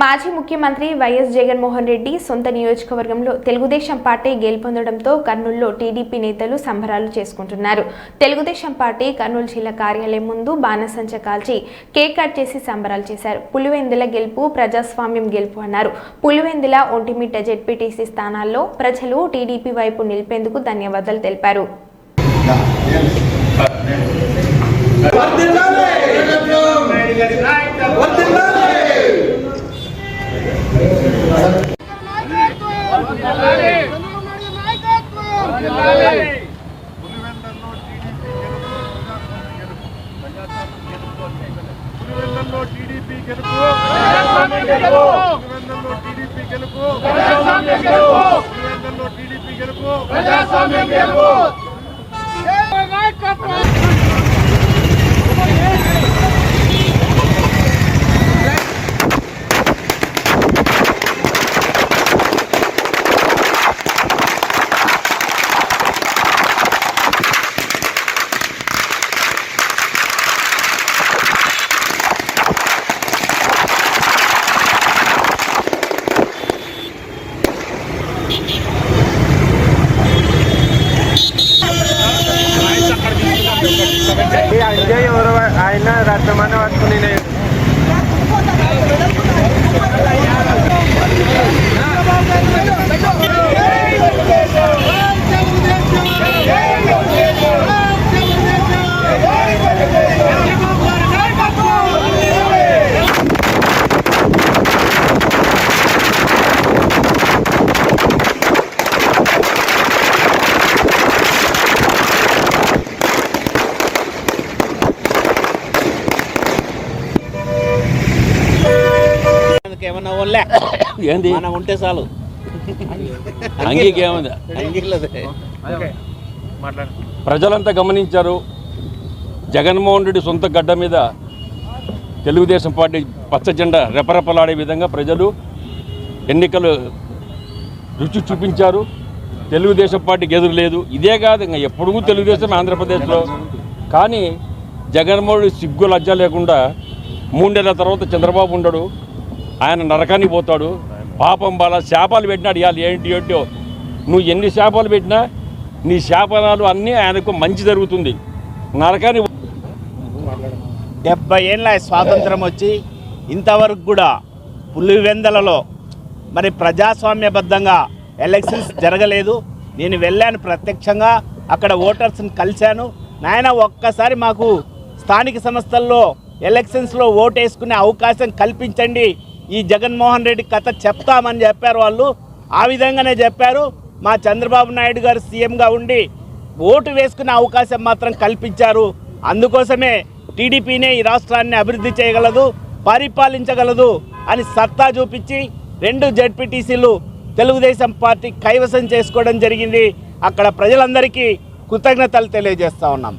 మాజీ ముఖ్యమంత్రి వైఎస్ జగన్మోహన్ రెడ్డి సొంత నియోజకవర్గంలో తెలుగుదేశం పార్టీ గెలుపొందడంతో కర్నూలులో టీడీపీ నేతలు సంబరాలు చేసుకుంటున్నారు. తెలుగుదేశం పార్టీ కర్నూలు జిల్లా కార్యాలయం ముందు బాణసంచ కాల్చి కేక్ కట్ చేసి సంబరాలు చేశారు. పులివెందుల గెలుపు ప్రజాస్వామ్యం గెలుపు అన్నారు. పులివెందుల ఒంటిమిట్ట జెడ్పీటీసీ స్థానాల్లో ప్రజలు టీడీపీ వైపు నిలిపేందుకు ధన్యవాదాలు తెలిపారు. టీడీపీ గెలుపు. పులివెందుల్లో టీడీపీ గెలుపు. పులివెందుల్లో టీడీపీ గెలుపు. ఆయన రత్నమాన పట్టుకుని నేను ఏంది? మనం ఉంటే చాలు. ప్రజలంతా గమనించారు జగన్మోహన్ రెడ్డి సొంత గడ్డ మీద తెలుగుదేశం పార్టీ పచ్చ జెండా రెపరెపలాడే విధంగా ప్రజలు ఎన్నికలు రుచి చూపించారు. తెలుగుదేశం పార్టీకి ఎదురు లేదు. ఇదే కాదు ఇంకా ఎప్పుడు తెలుగుదేశం ఆంధ్రప్రదేశ్లో. కానీ జగన్మోహన్ రెడ్డి సిగ్గు లజ్జ లేకుండా మూడేళ్ళ తర్వాత చంద్రబాబు ఉండడు. ఆయన నరకానికి పోతాడు. పాపం బాల శాపాలు పెట్టినాడు ఇవాళ ఏంటి ఏంటో. నువ్వు ఎన్ని శాపాలు పెట్టినా నీ శాపనాలు అన్నీ ఆయనకు మంచి జరుగుతుంది. నరకాన్ని డెబ్బై ఏళ్ళ స్వాతంత్రం వచ్చి ఇంతవరకు కూడా పులివెందలలో మరి ప్రజాస్వామ్యబద్ధంగా ఎలక్షన్స్ జరగలేదు. నేను వెళ్ళాను ప్రత్యక్షంగా అక్కడ ఓటర్స్ని కలిశాను. నాయన ఒక్కసారి మాకు స్థానిక సంస్థల్లో ఎలక్షన్స్లో ఓటేసుకునే అవకాశం కల్పించండి. ఈ జగన్మోహన్ రెడ్డి కథ చెప్తామని చెప్పారు వాళ్ళు. ఆ విధంగానే చెప్పారు. మా చంద్రబాబు నాయుడు గారు సీఎంగా ఉండి ఓటు వేసుకునే అవకాశం మాత్రం కల్పించారు. అందుకోసమే టీడీపీనే ఈ రాష్ట్రాన్ని అభివృద్ధి చేయగలదు పరిపాలించగలదు అని సత్తా చూపించి రెండు జెడ్పీటీసీలు తెలుగుదేశం పార్టీ కైవసం చేసుకోవడం జరిగింది. అక్కడ ప్రజలందరికీ కృతజ్ఞతలు తెలియజేస్తా ఉన్నాం.